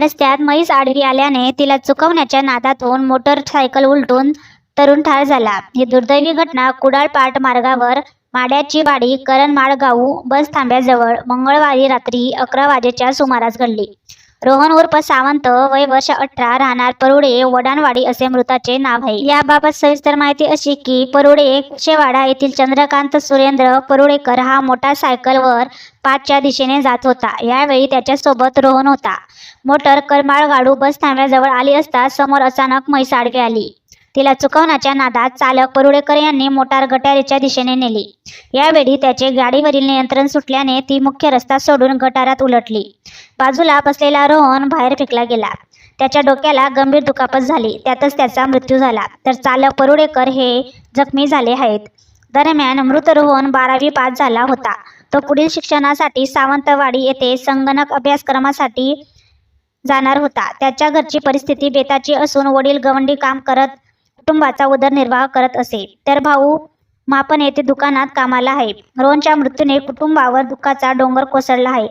रस्त्यात म्हैस आडवी आल्याने तिला चुकवण्याच्या नादातून मोटरसायकल उलटून तरुण ठार झाला. ही दुर्दैवी घटना कुडाळपाट मार्गावर माड्याची वाडी करणमाळगाव बस थांब्याजवळ मंगळवारी रात्री अकरा वाजेच्या सुमारास घडली. रोहन उर्फ सावंत वय वर्ष अठरा राहणार परुडे वडानवाडी असे मृताचे नाव आहे. याबाबत सविस्तर माहिती अशी की परुडे शेवाडा येथील चंद्रकांत सुरेंद्र परोडेकर हा मोटारसायकलवर पाचच्या दिशेने जात होता. यावेळी त्याच्यासोबत रोहन होता. मोटर करमाळगाडू बस थांब्याजवळ आली असता समोर अचानक म्हैस आली. तिला चुकवण्याच्या नादात चालक परुडेकर यांनी मोटार गटारीच्या दिशेने नेली. यावेळी त्याचे गाडीवरील नियंत्रण सुटल्याने ती मुख्य रस्ता सोडून गटारात उलटली. बाजूला बसलेला रोहन बाहेर फेकला गेला. त्याच्या डोक्याला गंभीर दुखापत झाली. त्यातच त्याचा मृत्यू झाला. तर चालक परुडेकर हे जखमी झाले आहेत. दरम्यान मृत रोहन बारावी पास झाला होता. तो पुढील शिक्षणासाठी सावंतवाडी येथे संगणक अभ्यासक्रमासाठी जाणार होता. त्याच्या घरची परिस्थिती बेताची असून वडील गवंडी काम करत कुटुंबाचा उदरनिर्वाह करत असे. तर भाऊ मापन येथे दुकानात कामाला आहे. रोहनच्या मृत्यूने कुटुंबावर दुःखाचा डोंगर कोसळला आहे.